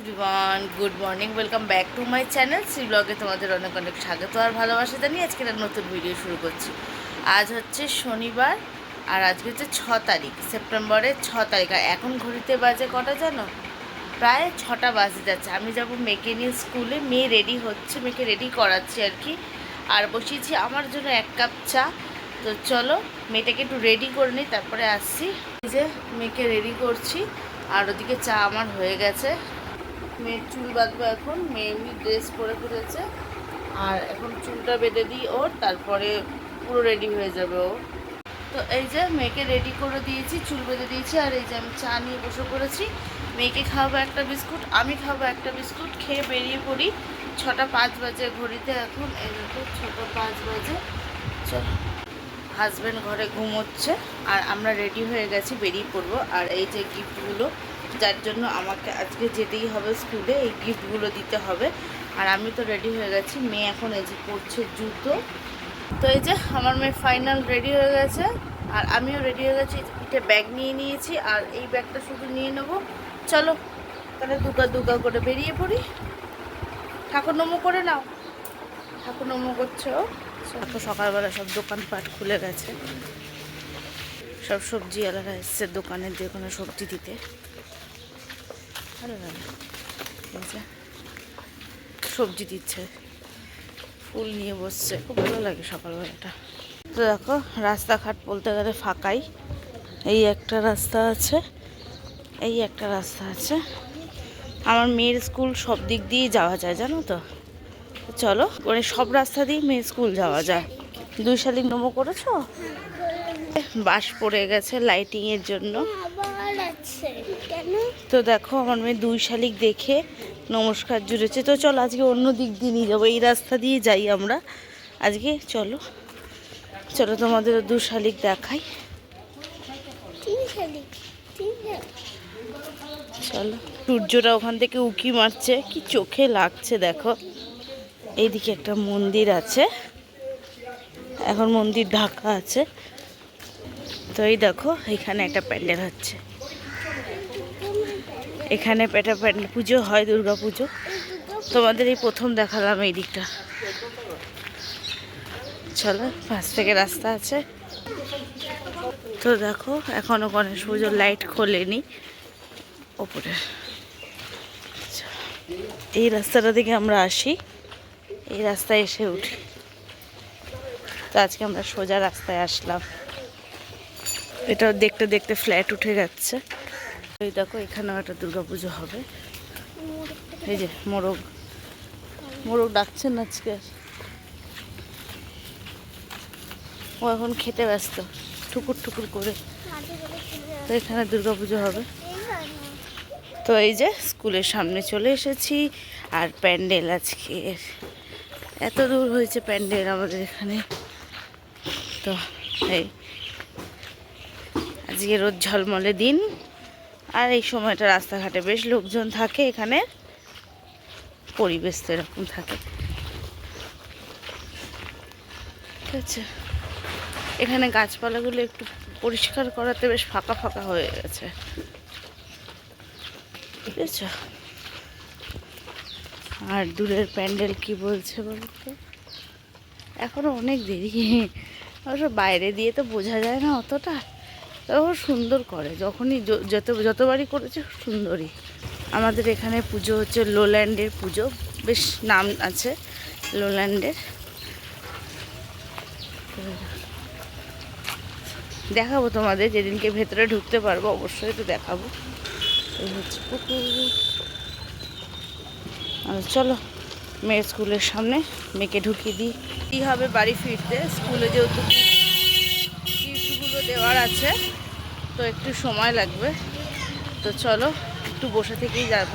Everyone good morning welcome back to my channel C ব্লগে তোমাদের অনেক অনেক স্বাগত আর ভালোবাসা জানিয়ে আজকে একটা নতুন ভিডিও শুরু করছি। আজ হচ্ছে শনিবার আর আজকে হচ্ছে ছ তারিখ, সেপ্টেম্বরের ছ তারিখ। আর এখন ঘড়িতে বাজে কটা জানো? প্রায় ছটা বাজে যাচ্ছে। আমি যাব মেয়েকে নিয়ে স্কুলে, মেয়ে রেডি হচ্ছে, মেয়েকে রেডি করাচ্ছি আর কি। আর বসিয়েছি আমার জন্য এক কাপ চা। তো চলো, মেয়েটাকে একটু রেডি করে নিই, তারপরে আসছি। যে, মেয়েকে রেডি করছি। আর ওদিকে চা আমার হয়ে গেছে। মেয়ের চুল বাঁধবো এখন। মেয়ে এমনি ড্রেস পরে ফেলেছে। আর এখন চুলটা বেঁধে দিই ওর, তারপরে পুরো রেডি হয়ে যাবে ও। তো এই যে মেয়েকে রেডি করে দিয়েছি, চুল বেঁধে দিয়েছি, আর এই যে আমি চা নিয়ে বসে পড়েছি। মেয়েকে খাওয়াবো একটা বিস্কুট, আমি খাব একটা বিস্কুট, খেয়ে বেরিয়ে পড়ি। ছটা পাঁচ বাজে ঘড়িতে এখন, এই দেখো ছটা পাঁচ বাজে। চলো। হাজব্যান্ড ঘরে ঘুমোচ্ছে, আর আমরা রেডি হয়ে গেছি, বেরিয়ে পড়ব। আর এই যে গিফটগুলো যার জন্য আমাকে আজকে যেতেই হবে স্কুলে, এই গিফটগুলো দিতে হবে। আর আমি তো রেডি হয়ে গেছি। মেয়ে এখন এই যে পড়ছে জুতো। তো এই যে আমার মেয়ে ফাইনাল রেডি হয়ে গেছে। আর আমিও রেডি হয়ে গেছি। পিঠে ব্যাগ নিয়ে নিয়েছি। আর এই ব্যাগটা শুধু নিয়ে নেব। চলো, তাহলে দুকা দুকা করে বেরিয়ে পড়ি। ঠাকুর নমো করে নাও। ঠাকুর নমো করছ? তো সকালবেলা সব দোকানপাট খুলে গেছে। সব সবজি আলাদা এসছে দোকানের যে কোনো সবজি দিতে। ভালো সবজি দিচ্ছে, ফুল নিয়ে বসছে, খুব ভালো লাগে সকালবেলাটা। তো দেখো, রাস্তাঘাট বলতে গেলে ফাঁকাই। এই একটা রাস্তা আছে, এই একটা রাস্তা আছে। আমার মেয়ের স্কুল সব দিক দিয়েই যাওয়া যায়, জানো তো? চলো মানে সব রাস্তা দিয়ে মেয়ের স্কুল যাওয়া যায়। দুই শালিক নমো করেছ? বাস পড়ে গেছে লাইটিংয়ের জন্য। তো দেখো আমার মেয়ে দুই শালিক দেখে নমস্কার জুড়েছে। তো চলো আজকে অন্য দিক দিয়ে নিয়ে যাব। এই রাস্তা দিয়ে যাই আমরা। আজকে চলো চলো তোমাদের দু শালিক দেখাই। চলো সূর্যটা ওখান থেকে উকি মারছে। কি চোখে লাগছে দেখো। এইদিকে একটা মন্দির আছে। এখন মন্দির ঢাকা আছে। তো এই দেখো এখানে একটা প্যান্ডেল হচ্ছে। এখানে পেটা প্যান্ডেল পুজো হয়, দুর্গা পুজো। তোমাদের এই প্রথম দেখালাম এই দিকটা। চলো, পাশ থেকে রাস্তা আছে। তো দেখো, এখনও গণেশ পুজোর লাইট খোলেনি। ওপরে। এই রাস্তাটা থেকে আমরা আসি। এই রাস্তায় এসে উঠি। তো আজকে আমরা সোজা রাস্তায় আসলাম। এটা দেখতে দেখতে ফ্ল্যাট উঠে যাচ্ছে। এই দেখো, এখানেও একটা পুজো হবে। এই যে মোরগ। মোরগ ডাকছেন আজকে। ও এখন খেতে ব্যস্ত, ঠুকুর ঠুকুর করে। তো এখানে পুজো হবে। তো এই যে স্কুলের সামনে চলে এসেছি, আর প্যান্ডেল আজকে। এত দূর হয়েছে প্যান্ডেল আমাদের এখানে। তো এই, আজকে রোদ ঝলমলে দিন। আর এই সময়টা রাস্তাঘাটে বেশ লোকজন থাকে এখানে। পরিবেশ তো এরকম থাকে। ঠিক আছে। এখানে গাছপালাগুলো একটু পরিষ্কার করাতে বেশ ফাঁকা ফাঁকা হয়ে গেছে। বুঝেছ আর দূরের প্যান্ডেল কি বলছে বলতো? এখনও অনেক দেরি। বাইরে দিয়ে তো বোঝা যায় না অতটা। তবু সুন্দর করে, যখনই যত, যতবারই করেছে সুন্দরই আমাদের এখানে পুজো হচ্ছে লোল্যান্ডের পুজো, বেশ নাম আছে লোল্যান্ডের। দেখাবো তোমাদের, যেদিনকে ভেতরে ঢুকতে পারব, অবশ্যই তো দেখাবো। হচ্ছে পুকুর। চলো, মেয়ের স্কুলের সামনে মেয়েকে ঢুকিয়ে দিই। কী হবে বাড়ি ফিরতে? স্কুলে যেহেতু দেওয়ার আছে তো একটু সময় লাগবে। তো চলো, একটু বসে থেকেই যাব।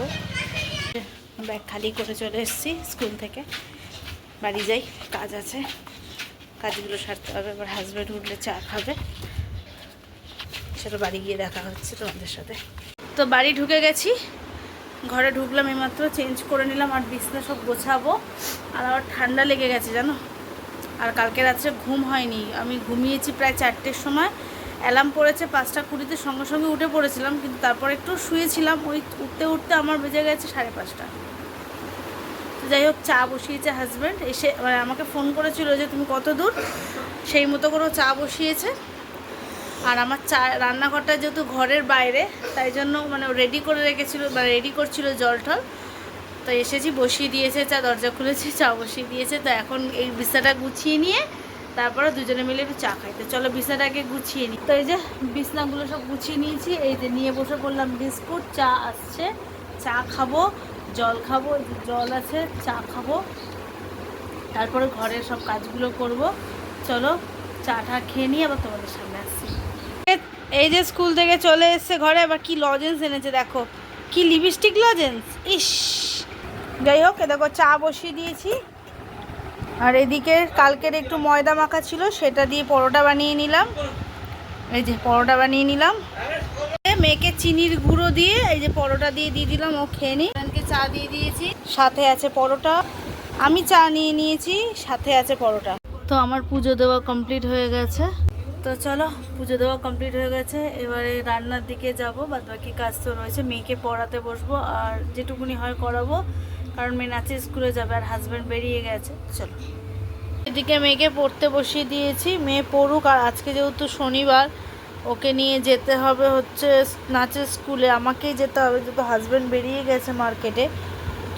ব্যাগ খালি করে চলে এসেছি স্কুল থেকে। বাড়ি যাই, কাজ আছে। কাজগুলো সারতে হবে এবার হাজব্যান্ড উঠলে চা খাবে। সেটা বাড়ি গিয়ে দেখা হচ্ছে তোমাদের সাথে। তো বাড়ি ঢুকে গেছি। ঘরে ঢুকলাম এইমাত্র চেঞ্জ করে নিলাম, আর বিছনা সব গোছাবো। আর আবার ঠান্ডা লেগে গেছে, জানো? আর কালকে রাত্রে ঘুম হয়নি। আমি ঘুমিয়েছি প্রায় চারটের সময়। অ্যালার্ম পড়েছে পাঁচটা কুড়িতে সঙ্গে সঙ্গে উঠে পড়েছিলাম, কিন্তু তারপর একটু শুয়েছিলাম, ওই উঠতে উঠতে আমার বেজে গেছে সাড়ে পাঁচটা। যাই হোক, চা বসিয়েছে হাজব্যান্ড এসে মানে আমাকে ফোন করেছিল যে তুমি কত দূর? সেই মতো করে ও চা বসিয়েছে। আর আমার চা, রান্নাঘরটা যেহেতু ঘরের বাইরে, তাই জন্য মানে রেডি করে রেখেছিল মানে রেডি করছিল জল টল। তো এসেছি, বসিয়ে দিয়েছে, চা দরজা খুলেছি, চা বসিয়ে দিয়েছে। তো এখন এই বিছাটা গুছিয়ে নিয়ে তারপরে দুজনে মিলে একটু চা খাইতে চলো বিছাটাকে গুছিয়ে নিই তো এই যে বিছনাগুলো সব গুছিয়ে নিয়েছি, এই যে নিয়ে বসে পড়লাম বিস্কুট, চা আসছে। চা খাব, জল খাব জল আছে, চা খাব। তারপরে ঘরের সব কাজগুলো করব। চলো চাটা খেয়ে নিয়ে আবার তোমাদের সামনে আসছি। এই যে স্কুল থেকে চলে এসছে ঘরে, আবার কি লজেন্স এনেছে দেখো। কি লিপস্টিক লজেন্স ইস! যাই হোক দেখো চা বসিয়ে দিয়েছি। আর এদিকে কালকের একটু ময়দা মাখা ছিল, সেটা দিয়ে পরোটা বানিয়ে নিলাম। এই যে পরোটা বানিয়ে নিলাম। মেয়েকে চিনির গুঁড়ো দিয়ে এই যে পরোটা দিয়ে দিয়ে দিলাম, ও খেয়ে নি। চা দিয়ে দিয়েছি, সাথে আছে পরোটা। আমি চা নিয়ে নিয়েছি, সাথে আছে পরোটা। তো আমার পুজো দেওয়া কমপ্লিট হয়ে গেছে। তো চলো, পুজো দেওয়া কমপ্লিট হয়ে গেছে। এবারে রান্নার দিকে যাব বাদ বাকি কাজ তো রয়েছে। মেয়েকে পড়াতে বসবো, আর যেটুকুনি হয় করাবো। কারণ মেয়ে নাচে স্কুলে যাবে আর হাজব্যান্ড বেরিয়ে গেছে। চলো। এদিকে মেয়েকে পড়তে বসিয়ে দিয়েছি। মেয়ে পড়ুক আর আজকে যেহেতু শনিবার, ওকে নিয়ে যেতে হবে হচ্ছে নাচের স্কুলে। আমাকেই যেতে হবে যেহেতু হাজব্যান্ড বেরিয়ে গেছে মার্কেটে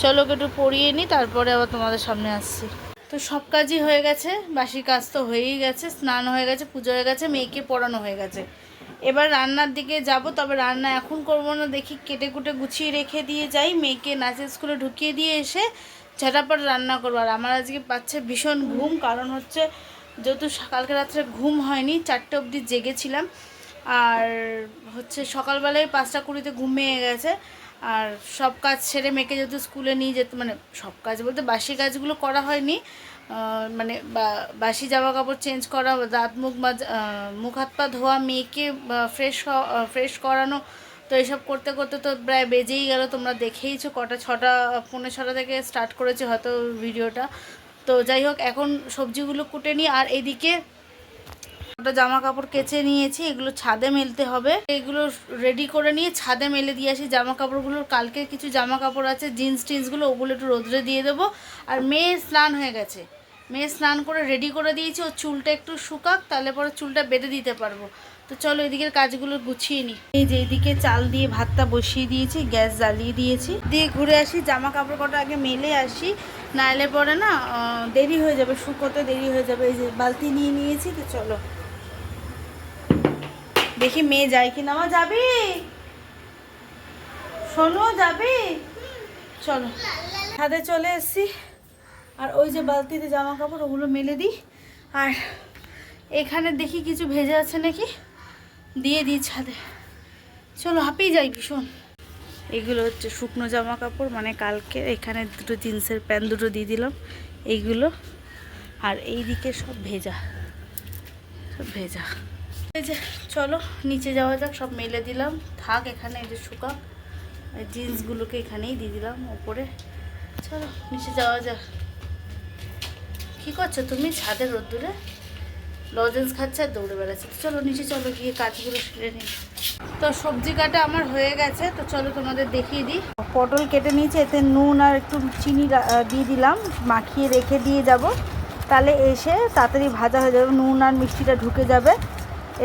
চলো ওকে একটু পড়িয়ে নিই, তারপরে আবার তোমাদের সামনে আসছি। তো সব কাজই হয়ে গেছে, বাসি কাজ তো হয়েই গেছে, স্নান হয়ে গেছে, পুজো হয়ে গেছে, মেয়েকে পড়ানো হয়ে গেছে। এবার রান্নার দিকে যাব, তবে রান্না এখন করব না। দেখি কেটে কুটে গুছিয়ে রেখে দিয়ে যাই। মেয়েকে নাচের স্কুলে ঢুকিয়ে দিয়ে এসে ঝাটাপাট রান্না করব। আর আমার আজকে পাচ্ছে ভীষণ ঘুম, কারণ হচ্ছে যেহেতু সকালকে রাত্রে ঘুম হয়নি, চারটে অবধি জেগেছিলাম। আর হচ্ছে সকালবেলায় পাঁচটা কুড়িতে ঘুমিয়ে গেছে। আর সব কাজ ছেড়ে মেয়েকে যেহেতু স্কুলে নিয়ে যেতে মানে সব কাজ বলতে বাসি কাজগুলো করা হয়নি মানে বাসি জামা কাপড় চেঞ্জ করা, দাঁত, মুখ মাজ মুখ হাত পা ধোয়া, মেয়েকে ফ্রেশ ফ্রেশ করানো, তো এইসব করতে করতে তো প্রায় বেজেই গেল, তোমরা দেখেইছো কটা, ছটা, পৌনে ছটা থেকে স্টার্ট করেছে হয়তো ভিডিওটা তো যাই হোক, এখন সবজিগুলো কুটে নিই, আর এদিকে ওটা জামা কাপড় কেচে নিয়েছি, এগুলো ছাদে মেলতে হবে। এগুলো রেডি করে নিয়ে ছাদে মেলে দিয়ে আসি জামা কাপড়গুলোর কালকে কিছু জামা কাপড় আছে জিন্স টিন্সগুলো ওগুলো একটু রোদ্রে দিয়ে দেবো। আর মেয়ে স্নান হয়ে গেছে। মেয়ে স্নান করে রেডি করে দিয়েছি ওর চুলটা একটু শুকাক, তাহলে পরে চুলটা বেঁধে দিতে পারব। তো চলো এদিকের কাজগুলো গুছিয়ে নিই এই যে এদিকে চাল দিয়ে ভাতটা বসিয়ে দিয়েছি, গ্যাস জ্বালিয়ে দিয়েছি। দিয়ে ঘুরে আসি জামা কাপড় কটা আগে মেলে আসি। নাহলে পরে না দেরি হয়ে যাবে, শুকোতে দেরি হয়ে যাবে। এই যে বালতি নিয়ে নিয়েছি, তো চলো দেখি মেয়ে যায় কি না মা, যাবি? শোনো, যাবি? চলো। ছাদে চলে এসছি। আর ওই যে বালতিতে জামা কাপড় ওগুলো মেলে দিই। আর এখানে দেখি কিছু ভেজে আছে নাকি? দিয়ে দিই ছাদে। চলো, হাঁপিয়ে যাই ভীষণ। এগুলো হচ্ছে শুকনো জামা কাপড় মানে কালকে এখানে দুটো জিন্সের প্যান্ট দুটো দিয়ে দিলাম। এইগুলো। আর এই দিকে সব ভেজা। সব ভেজা। এই যে, চলো, নিচে যাওয়া যাক, সব মেলে দিলাম। থাক, এখানে এই যে শুকা। জিন্সগুলোকে এখানেই দিয়ে দিলাম, ওপরে। চলো, নিচে যাওয়া যাক। কী করছ তুমি ছাদে রোদ্দুরে? লজেন্স খাচ্ছে আর দৌড়ে বেড়াচ্ছে। তো চলো, নিচে চলো, গিয়ে কাজগুলো সেরে নিই। তো সবজি কাটা আমার হয়ে গেছে, তো চলো তোমাদের দেখিয়ে দিই। পটল কেটে নিয়েছি, এতে নুন আর একটু চিনি দিয়ে দিলাম। মাখিয়ে রেখে দিয়ে যাব। তাহলে এসে তাড়াতাড়ি ভাজা হয়ে যাবে, নুন আর মিষ্টিটা ঢুকে যাবে।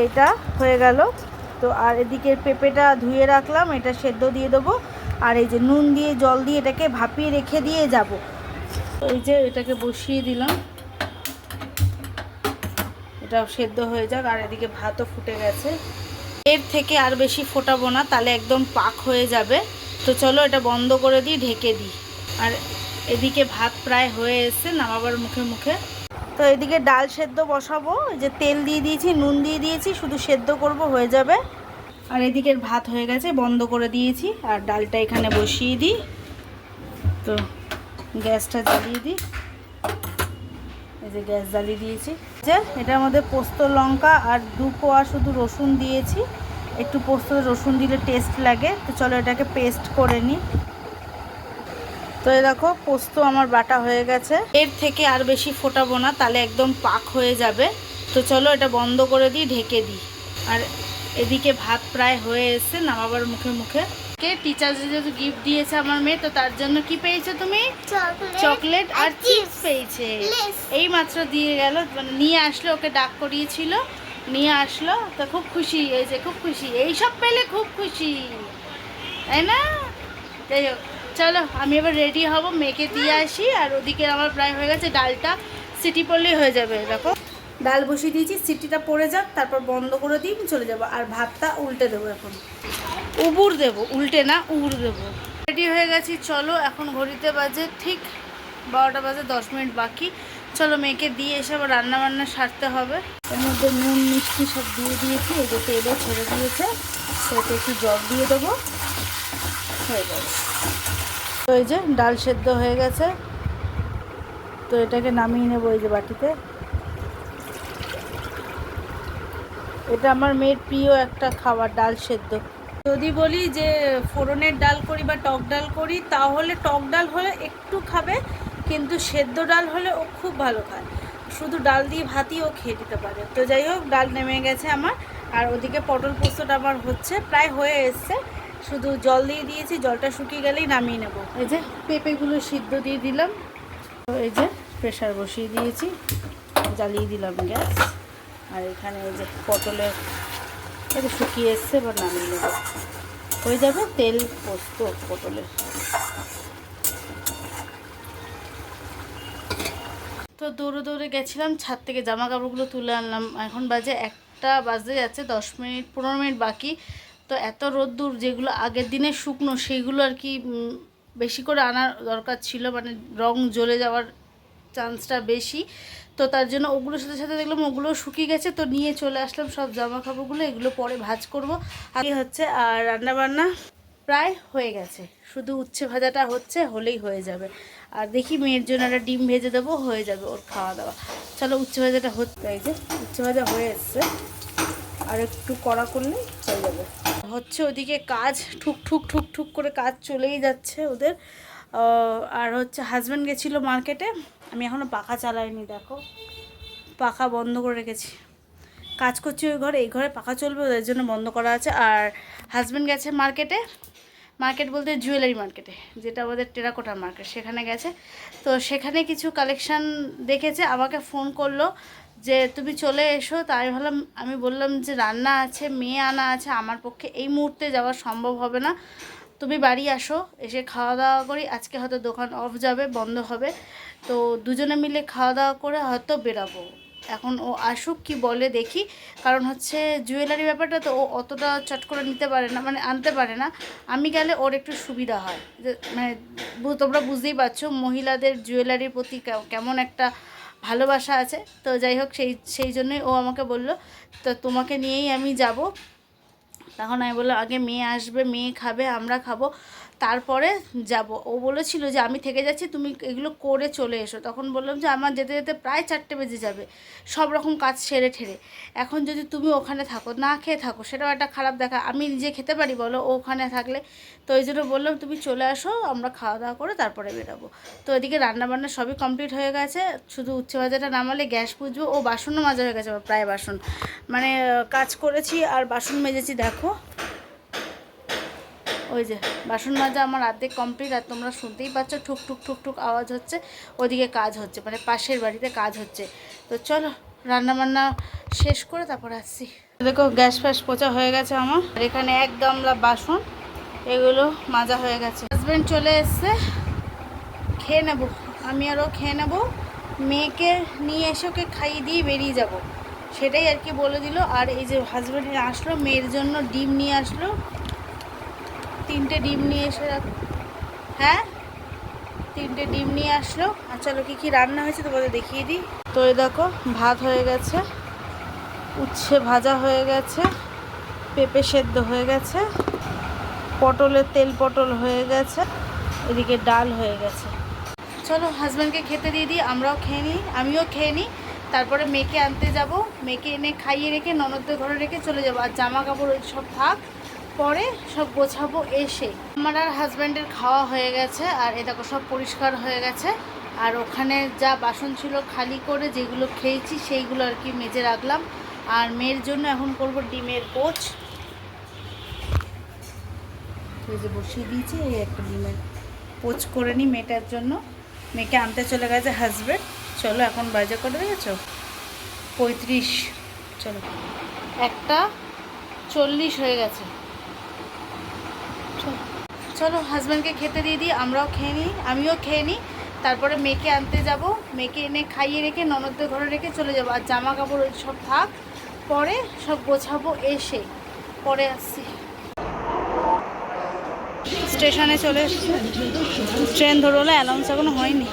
এটা হয়ে গেল। তো আর এদিকে পেঁপেটা ধুয়ে রাখলাম, এটা সেদ্ধ দিয়ে দেবো। আর এই যে নুন দিয়ে, জল দিয়ে এটাকে ভাপিয়ে রেখে দিয়ে যাব। এই যে এটাকে বসিয়ে দিলাম। এটা সেদ্ধ হয়ে যাক, আর এদিকে ভাতও ফুটে গেছে। এর থেকে আর বেশি ফোটাবো না, তাহলে একদম পাক হয়ে যাবে। তো চলো এটা বন্ধ করে দিই, ঢেকে দিই। আর এদিকে ভাত প্রায় হয়ে এসছে, নামাবার মুখে মুখে। তো এদিকে ডাল সেদ্ধ বসাবো। যে তেল দিয়ে দিয়েছি, নুন দিয়ে দিয়েছি, শুধু সেদ্ধ করব, হয়ে যাবে। আর এদিকের ভাত হয়ে গেছে, বন্ধ করে দিয়েছি। আর ডালটা এখানে বসিয়ে দিই। তো গ্যাসটা জ্বালিয়ে দিই। এই যে গ্যাস জ্বালিয়ে দিয়েছি। যে এটার মধ্যে পোস্ত লঙ্কা আর দু কোয়া শুধু রসুন দিয়েছি। একটু পোস্ত রসুন দিলে টেস্ট লাগে। তো চলো এটাকে পেস্ট করে নিই। তো এই দেখো পোস্ত আমার বাটা হয়ে গেছে। এর থেকে আর বেশি ফোটাবো না তাহলে একদম পাক হয়ে যাবে। তো চলো এটা বন্ধ করে দিই ঢেকে দিই। আর এদিকে ভাত প্রায় হয়ে এসছে নামাবার মুখে মুখে। কে? টিচার যেহেতু গিফট দিয়েছে আমার মেয়ে তো তার জন্য কি পেয়েছ তুমি? চকলেট আর চিপস পেয়েছে। এই মাত্র দিয়ে গেল মানে নিয়ে আসলো ওকে ডাক করিয়েছিল। নিয়ে আসলো তো খুব খুশি এই যে খুব খুশি। এই সব পেলে খুব খুশি তাই না? যাই হোক। চলো, আমি এবার রেডি হব, মেয়েকে দিয়ে আসি, আর ওদিকে আমার প্রায় হয়ে গেছে ডালটা। সিটি পড়লেই হয়ে যাবে, দেখো। ডাল বসিয়ে দিয়েছি, সিটিটা পড়ে যাক, তারপর বন্ধ করে দিই চলে যাব, আর ভাতটা উল্টে দেবো এখন। উবুর দেবো, উল্টে না, উবুর দেবো। রেডি হয়ে গেছি, চলো, এখন ঘড়িতে বাজে ঠিক বারোটা বাজে দশ মিনিট বাকি। চলো, মেয়েকে দিয়ে এসে আবার রান্না বান্না সারতে হবে। এর মধ্যে নুন, মিষ্টি সব দিয়ে দিয়েছি, এই যে তেলও ছেড়ে দিয়েছে সেটা একটু জল দিয়ে দেবো। হয়ে যাবে তো এই যে ডাল সেদ্ধ হয়ে গেছে। তো এটাকে নামিয়ে নেব এই যে বাটিতে। এটা আমার মেয়ের প্রিয় একটা খাবার, ডাল সেদ্ধ। যদি বলি যে ফোড়নের ডাল করি বা টক ডাল করি, তাহলে টক ডাল হলে একটু খাবে, কিন্তু সেদ্ধ ডাল হলে ও খুব ভালো খায়। শুধু ডাল দিয়ে ভাতই ও খেয়ে দিতে পারে। তো যাই হোক, ডাল নেমে গেছে আমার। আর ওদিকে পটল পোস্তটা আমার হচ্ছে, প্রায় হয়ে এসছে। শুধু জল দিয়ে দিয়েছি, জলটা শুকিয়ে গেলেই নামিয়ে নেব। এই যে পেঁপেগুলো সিদ্ধ দিয়ে দিলাম। তো এই যে প্রেশার বসিয়ে দিয়েছি, জ্বালিয়ে দিলাম গ্যাস। আর এখানে এই যে পটলের এটা শুকিয়ে এসছে, এবার নামিয়ে নেব। হয়ে যাবে তেল, পোস্ত, পটলের। তো দৌড়ে দৌড়ে গেছিলাম, ছাদ থেকে জামা কাপড়গুলো তুলে আনলাম। এখন বাজে একটা, বাজে যাচ্ছে দশ মিনিট, পনেরো মিনিট বাকি। তো এত রোদ্দুর যেগুলো আগের দিনে শুকনো, সেইগুলো আর কি বেশি করে আনার দরকার ছিল মানে রং জ্বলে যাওয়ার চান্সটা বেশি। তো তার জন্য ওগুলোর সাথে সাথে দেখলাম ওগুলো শুকিয়ে গেছে, তো নিয়ে চলে আসলাম সব জামা কাপড়গুলো এগুলো পরে ভাজ করব। আর হচ্ছে, আর রান্না বান্না প্রায় হয়ে গেছে। শুধু উচ্ছে ভাজাটা হচ্ছে, হলেই হয়ে যাবে। আর দেখি মেয়ের জন্য একটা ডিম ভেজে দেবো, হয়ে যাবে ওর খাওয়া দাওয়া চলো উচ্ছে ভাজাটা হচ্ছে যে উচ্ছে ভাজা হয়ে এসছে। আর একটু কড়া করলে চলে যাবে। হচ্ছে ওদিকে কাজ ঠুক ঠুক ঠুক ঠুক করে কাজ চলেই যাচ্ছে ওদের। আর হচ্ছে হাজব্যান্ড গেছিল মার্কেটে আমি এখনও পাখা চালাইনি, দেখো। পাখা বন্ধ করে রেখেছি। কাজ করছি ওই ঘরে, এই ঘরে পাখা চলবে, ওদের জন্য বন্ধ করা আছে। আর হাজব্যান্ড গেছে মার্কেটে মার্কেট বলতে জুয়েলারি মার্কেটে যেটা আমাদের টেরাকোটার মার্কেট সেখানে গেছে। তো সেখানে কিছু কালেকশান দেখেছে, আমাকে ফোন করল। যে তুমি চলে এসো, তাই ভাবলাম, আমি বললাম যে রান্না আছে, মেয়ে আনা আছে, আমার পক্ষে এই মুহূর্তে যাওয়া সম্ভব হবে না। তুমি বাড়ি আসো, এসে খাওয়া দাওয়া করি, আজকে হয়তো দোকান অফ যাবে, বন্ধ হবে। তো দুজনে মিলে খাওয়া দাওয়া করে হয়তো বেরাবো। এখন ও আসুক, কি বলে দেখি। কারণ হচ্ছে জুয়েলারি ব্যাপারটা তো ও অতটা চট করে নিতে পারে না মানে আনতে পারে না। আমি গেলে ওর একটু সুবিধা হয়। মানে তোমরা বুঝতেই পারছ, মহিলাদের জুয়েলারির প্রতি কেমন একটা ভালোবাসা আছে। তো যাই হোক, সেই সেই জন্যই ও আমাকে বলল, তো তোমাকে নিয়েই আমি যাব। তখন আমি বললাম, আগে মেয়ে আসবে, মেয়ে খাবে, আমরা খাব। তারপরে যাব। ও বলেছিল যে, আমি থেকে যাচ্ছি, তুমি এগুলো করে চলে এসো। তখন বললাম যে, আমার যেতে যেতে প্রায় চারটে বেজে যাবে, সব রকম কাজ সেরে ঠেরে। এখন যদি তুমি ওখানে থাকো, না খেয়ে থাকো, সেটাও একটা খারাপ দেখা। আমি নিজে খেতে পারি, বলো ওখানে থাকলে? তো ওই জন্য বললাম, তুমি চলে আসো, আমরা খাওয়া দাওয়া করে তারপরে বেরোবো। তো এদিকে রান্নাবান্না সবই কমপ্লিট হয়ে গেছে। শুধু উচ্ছে ভাজাটা নামালে গ্যাস পুজবো ও বাসনও মাজা হয়ে গেছে প্রায় বাসন। মানে কাজ করেছি আর বাসন মেজেছি, দেখো। ওই যে, বাসন মাজা আমার অর্ধেক কমপ্লিট আর তোমরা শুনতেই পাচ্ছ, ঠুক ঠুক ঠুক ঠুক আওয়াজ হচ্ছে, ওদিকে কাজ হচ্ছে মানে পাশের বাড়িতে কাজ হচ্ছে। তো চলো রান্না বান্না শেষ করে তারপর আসছি। দেখো, গ্যাস ফ্যাস পোচা হয়ে গেছে আমার, আর এখানে এক গামলা বাসন, এগুলো মাজা হয়ে গেছে। হাজব্যান্ড চলে এসছে, খেয়ে নেব। আমি আরও খেয়ে নেব। মেয়েকে নিয়ে এসে ওকে খাইয়ে দিয়ে বেরিয়ে যাব। সেটাই আর কি বলে দিল। আর এই যে হাজব্যান্ড আসলো, মেয়ের জন্য ডিম নিয়ে আসলো। তিনটে ডিম নিয়ে এসে হ্যাঁ? তিনটে ডিম নিয়ে আসলো। আর চলো, কী কী রান্না হয়েছে তোমাদের দেখিয়ে দিই। তো এই দেখো, ভাত হয়ে গেছে, উচ্ছে ভাজা হয়ে গেছে, পেঁপে সেদ্ধ হয়ে গেছে, পটলের তেল পটল হয়ে গেছে, এদিকে ডাল হয়ে গেছে। চলো হাজব্যান্ডকে খেতে দিয়ে দিই, আমরাও খেয়ে নিই, আমিও খেয়ে নিই। তারপরে মেয়েকে আনতে যাব। মেয়েকে এনে খাইয়ে রেখে, ননদদের ঘরে রেখে চলে যাব। আর জামা কাপড় ওই সব থাক। পরে সব গোছাবো এসে। আমার আর হাজব্যান্ডের খাওয়া হয়ে গেছে, আর এ দেখো সব পরিষ্কার হয়ে গেছে। আর ওখানে যা বাসন ছিল খালি করে যেগুলো খেয়েছি সেইগুলো আর কি মেজে রাখলাম। আর মেয়ের জন্য এখন করব ডিমের পোচ এই যে বসিয়ে দিয়েছি, এই একটা ডিমের পোচ করে নিই মেয়েটার জন্য। মেয়েকে আনতে চলে গেছে হাজব্যান্ড চলো এখন বাজে করে দেখেছ পঁয়ত্রিশ। চলো। একটা চল্লিশ হয়ে গেছে। চলো হাজব্যান্ডকে খেতে দিয়ে দিই, আমরাও খেয়ে নিই, আমিও খেয়ে নিই। তারপরে মেয়েকে আনতে যাব, মেয়েকে এনে খাইয়ে রেখে ননদদের ঘরে রেখে চলে যাব। আর জামা কাপড় ওই সব থাক, পরে সব গোছাবো এসে, পরে আসছি। স্টেশনে চলে এসেছি। ট্রেন ধরলে অ্যানাউন্স এখনও হয়নি।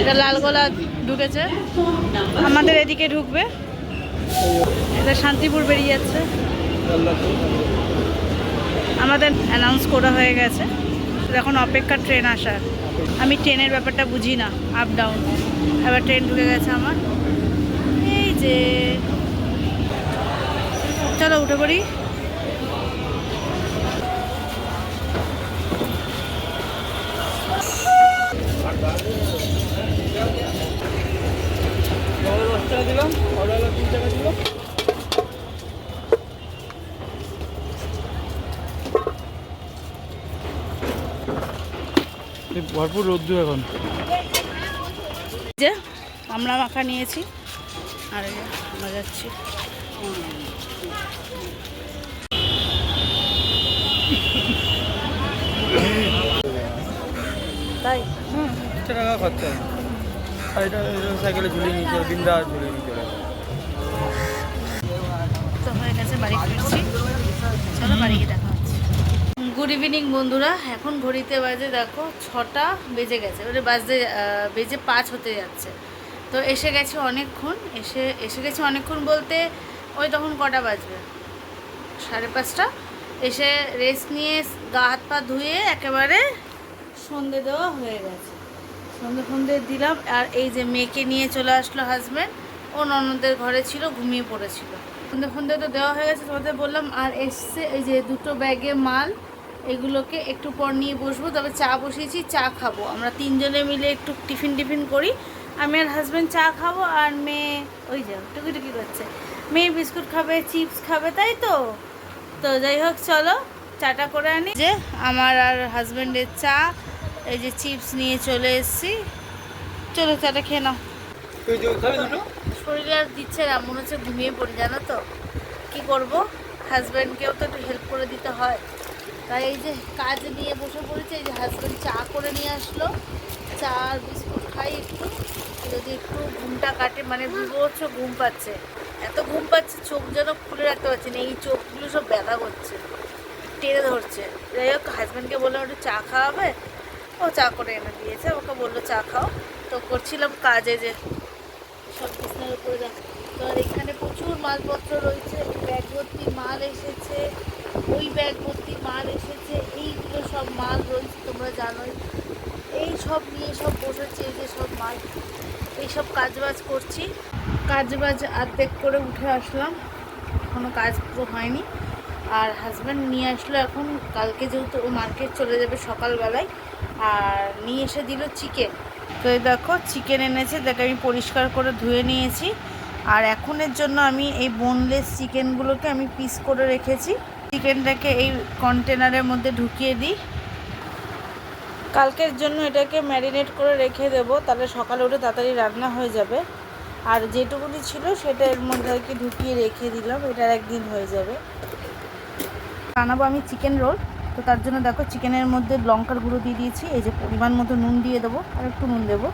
এটা লালগোলা ঢুকেছে। আমাদের এদিকে ঢুকবে। এটা শান্তিপুর বেরিয়ে যাচ্ছে। আমাদের অ্যানাউন্স করা হয়ে গেছে। এখন অপেক্ষা ট্রেন আসার। আমি ট্রেনের ব্যাপারটা বুঝি না। আপ ডাউন এবার ট্রেন ঢুকে গেছে আমার। এই যে। চলো, উঠে পড়ি। ভরপুর রোদ্দু এখন। যে আমরা মাখা নিয়েছি আর আমরা যাচ্ছি। তাই? হুম টাকা খরচা। আর এটা এটা সাইকেলে ঝুলিয়ে নিয়ে চলে বিন্দা ঝুলিয়ে নিয়ে চলে তো হয়ে গেছে বাড়ি ফিরছি। চলো বাড়ি গুড ইভিনিং বন্ধুরা। এখন ঘড়িতে বাজে, দেখো, ছটা বেজে গেছে। মানে বাজতে বেজে পাঁচ হতে যাচ্ছে। তো এসে গেছে অনেকক্ষণ। এসে এসে গেছে অনেকক্ষণ বলতে ওই তখন কটা বাজবে? সাড়ে পাঁচটা। এসে রেস্ট নিয়ে গা হাত পা ধুয়ে একেবারে সন্ধে দেওয়া হয়ে গেছে। সন্ধে ফন্ধে দিলাম। আর এই যে মেয়েকে নিয়ে চলে আসলো হাজব্যান্ড ও ননদের ঘরে ছিল, ঘুমিয়ে পড়েছিল। সন্ধে ফন্ধে তো দেওয়া হয়ে গেছে, তোমাদের বললাম। আর এসছে এই যে দুটো ব্যাগে মাল এগুলোকে একটু পর নিয়ে বসবো তবে চা বসিয়েছি চা খাব। আমরা তিনজনে মিলে একটু টিফিন টিফিন করি। আমি আর হাজব্যান্ড চা খাব আর মেয়ে ওই যে টুকি টুকি করছে। মেয়ে বিস্কুট খাবে চিপস খাবে তাই তো? তো যাই হোক চলো চাটা করে আনি। যে আমার আর হাজব্যান্ডের চা এই যে চিপস নিয়ে চলে এসেছি। চলো চাটা খেয়ে নাও। শরীরে আর দিচ্ছে না মনে হচ্ছে ঘুমিয়ে পড়ি জানো তো? কি করব? হাজব্যান্ডকেও তো একটু হেল্প করে দিতে হয়। তাই এই যে কাজ নিয়ে বসে পড়েছে, এই যে হাজব্যান্ড চা করে নিয়ে আসলো। চা আর বিস্কুট খাই একটু। যদি একটু ঘুমটা কাটে মানে বিভৎস ঘুম পাচ্ছে। এত ঘুম পাচ্ছে, চোখ যেন খুলে রাখতে পারছি না, এই চোখগুলো সব ব্যথা করছে, টেনে ধরছে। যাই হোক হাজব্যান্ডকে বললাম, একটু চা খাওয়াবে? ও চা করে এনে দিয়েছে, ওকে বলল, চা খাও। তো করছিলাম কাজে যে সব বিছনার উপরে তো এখানে প্রচুর মালপত্র রয়েছে ব্যাগ ভর্তি মাল এসেছে। ওই ব্যাগ ভর্তি মাল এসেছে। এইগুলো সব মাল রয়েছে, তোমরা জানোই। এই সব নিয়ে সব বসেছে, এই যে সব মাল। এই সব কাজবাজ করছি। কাজবাজ অর্ধেক করে উঠে আসলাম। কোনো কাজ পুরো হয়নি। আর হাজব্যান্ড নিয়ে আসলো এখন। কালকে যেহেতু ও মার্কেট চলে যাবে সকালবেলায়, আর নিয়ে এসে দিল চিকেন তো এই দেখো চিকেন এনেছে। দেখে, আমি পরিষ্কার করে ধুয়ে নিয়েছি। আর এখনের জন্য আমি এই বোনলেস চিকেনগুলোকে আমি পিস করে রেখেছি। চিকেনটাকে এই কন্টেনারের মধ্যে ঢুকিয়ে দিই। কালকের জন্য এটাকে ম্যারিনেট করে রেখে দেবো, তাহলে সকালে উঠে তাড়াতাড়ি রান্না হয়ে যাবে। আর যেটুকুনি ছিল সেটা এর মধ্যে আর কি ঢুকিয়ে রেখে দিলাম এটার একদিন হয়ে যাবে। বানাবো আমি চিকেন রোল তো তার জন্য দেখো চিকেনের মধ্যে লঙ্কার গুঁড়ো দিয়ে দিয়েছি, এই যে পরিমাণ মতো নুন দিয়ে দেবো, আর একটু নুন দেবো।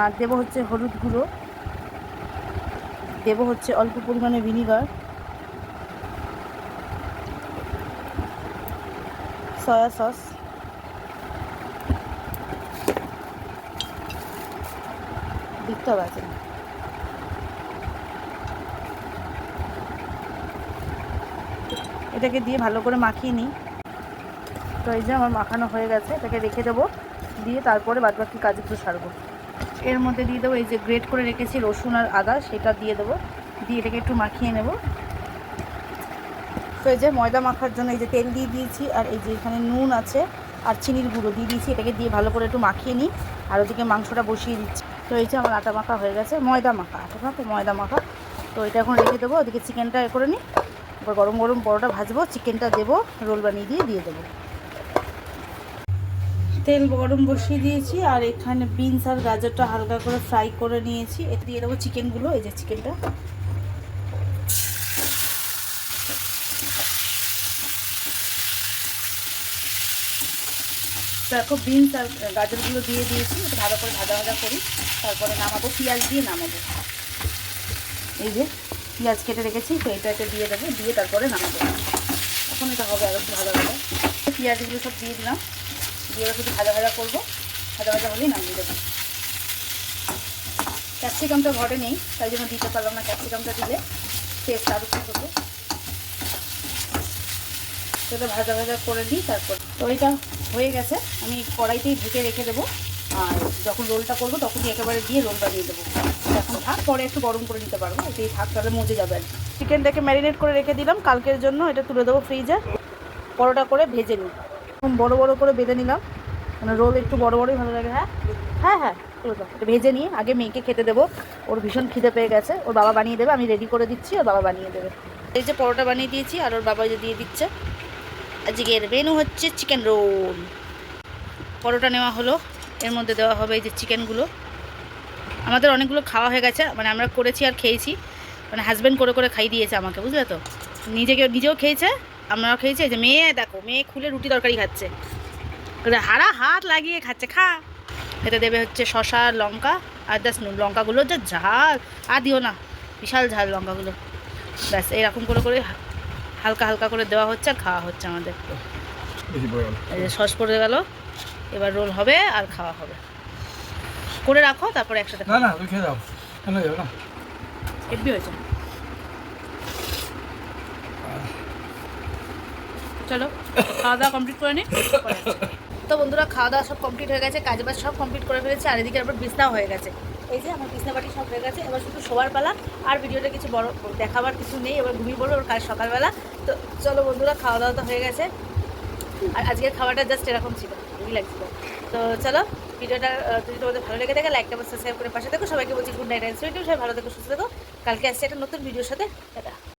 আর দেবো হচ্ছে হলুদ গুঁড়ো, দেবো হচ্ছে অল্প পরিমাণে ভিনিগার সয়া সস দিতে হবে আছে এটাকে দিয়ে ভালো করে মাখিয়ে নিই। তো এই যে আমার মাখানো হয়ে গেছে, এটাকে রেখে দেবো। দিয়ে তারপরে বাদ বাকি কাজগুলো সারবো। এর মধ্যে দিয়ে দেবো এই যে গ্রেট করে রেখেছি রসুন আর আদা, সেটা দিয়ে দেবো। দিয়ে এটাকে একটু মাখিয়ে নেব। তো এই যে ময়দা মাখার জন্য এই যে তেল দিয়ে দিয়েছি, আর এই যে এখানে নুন আছে আর চিনির গুঁড়ো দিয়ে দিয়েছি। এটাকে দিয়ে ভালো করে একটু মাখিয়ে নিই। আর ওদিকে মাংসটা বসিয়ে দিচ্ছি। তো এই যে আমার আটা মাখা হয়ে গেছে। ময়দা মাখা, আটা মাখা ময়দা মাখা। তো এটা এখন রেখে দেবো। ওদিকে চিকেনটা এ করে নিই। এবার গরম গরম বড়টা ভাজবো, চিকেনটা দেবো, রোল বানিয়ে দিয়ে দিয়ে দেবো। তেল গরম বসিয়ে দিয়েছি, আর এখানে বিনস আর গাজরটা হালকা করে ফ্রাই করে নিয়েছি। এতে দিয়ে দেবো চিকেনগুলো, এই যে চিকেনটা। দেখো বিনস আর গাজরগুলো দিয়ে দিয়েছি, একটু ভালো করে ভাজা ভাজা করি, তারপরে নামাবো, পেঁয়াজ দিয়ে নামাবো। এই যে পেঁয়াজ কেটে রেখেছি, তো এটাকে দিয়ে দেবো, দিয়ে তারপরে নামাবো। এখন এটা হবে আর একটু ভাজা ভাজা। পেঁয়াজগুলো সব দিয়ে দিলাম, দিয়ে একটু ভাজা ভাজা করব, ভাজা ভাজা হলেই নামিয়ে দেবো। ক্যাপসিকামটা ঘরে নেই, তাই জন্য দিতে পারলাম না ক্যাপসিকামটা দিলে টেস্ট আরও ঠিক হতো সেটা ভাজা ভাজা করে দিই তারপর তো এটা হয়ে গেছে, আমি কড়াইতেই ঢেকে রেখে দেবো। আর যখন রোলটা করব তখনই একেবারে দিয়ে রোলটা দিয়ে দেবো। এখন থাক পরে একটু গরম করে নিতে পারব এটাই থাক তাহলে মজে যাবে আর চিকেনটাকে ম্যারিনেট করে রেখে দিলাম, কালকের জন্য এটা তুলে দেবো ফ্রিজে পরোটা করে ভেজে নিই এখন বড় বড় করে বেঁধে নিলাম। মানে রোল একটু বড় বড়ই ভালো লাগে হ্যাঁ? হ্যাঁ হ্যাঁ তুলে দাও। এটা ভেজে নিয়ে আগে মেয়েকে খেতে দেবো। ওর ভীষণ খিদে পেয়ে গেছে। ওর বাবা বানিয়ে দেবে, আমি রেডি করে দিচ্ছি, ওর বাবা বানিয়ে দেবে। এই যে পরোটা বানিয়ে দিয়েছি, আর ওর বাবা যে দিয়ে দিচ্ছে। আজকের মেনু হচ্ছে চিকেন রোল পরোটা নেওয়া হলো। এর মধ্যে দেওয়া হবে এই যে চিকেনগুলো আমাদের অনেকগুলো খাওয়া হয়ে গেছে মানে আমরা করেছি আর খেয়েছি। মানে হাজব্যান্ড করে করে খাই দিয়েছে আমাকে, বুঝলে তো? নিজেকে নিজেও খেয়েছে, আমরাও খেয়েছি। যে মেয়ে, দেখো, মেয়ে খুলে রুটি তরকারি খাচ্ছে। হারা হাত লাগিয়ে খাচ্ছে, খা। খেতে দেবে হচ্ছে শশা লঙ্কা, আর জাস্ট লঙ্কাগুলো যে ঝাল। আর দিও না, বিশাল ঝাল লঙ্কাগুলো। ব্যাস, এরকম করে করে হালকা হালকা করে দেওয়া হচ্ছে আর খাওয়া হচ্ছে আমাদের। সস পড়ে গেল এবার রোল হবে আর খাওয়া হবে। করে রাখো তারপরে একসাথে না না খেয়ে দাও কেন যাও না? হেভি হয়েছে। চলো খাওয়া দাওয়া কমপ্লিট করে আসছি। তো বন্ধুরা খাওয়া দাওয়া সব কমপ্লিট হয়ে গেছে কাজ বাজ সব কমপ্লিট করে ফেলেছে আর এদিকে আবার বিছনাও হয়ে গেছে। এই যে আমার বিছনা বাটি সব হয়ে গেছে এবার শুধু শোবার পালা আর ভিডিওটা কিছু বড় দেখাবার কিছু নেই এবার ঘুমিয়ে পড়ব ওর কাজ সকালবেলা তো চলো বন্ধুরা খাওয়া দাওয়া তো হয়ে গেছে। আর আজকের খাবারটা জাস্ট এরকম ছিল খুবই লাগছিল তো চলো, ভিডিওটা যদি তোমাদের ভালো লেগে থাকে লাইক এবং সাবস্ক্রাইব করে পাশে থাকো। সবাইকে বলছি গুড নাইট সবাই ভালো থেকো, সুস্থ থাকো। কালকে আসছে একটা নতুন ভিডিওর সাথে।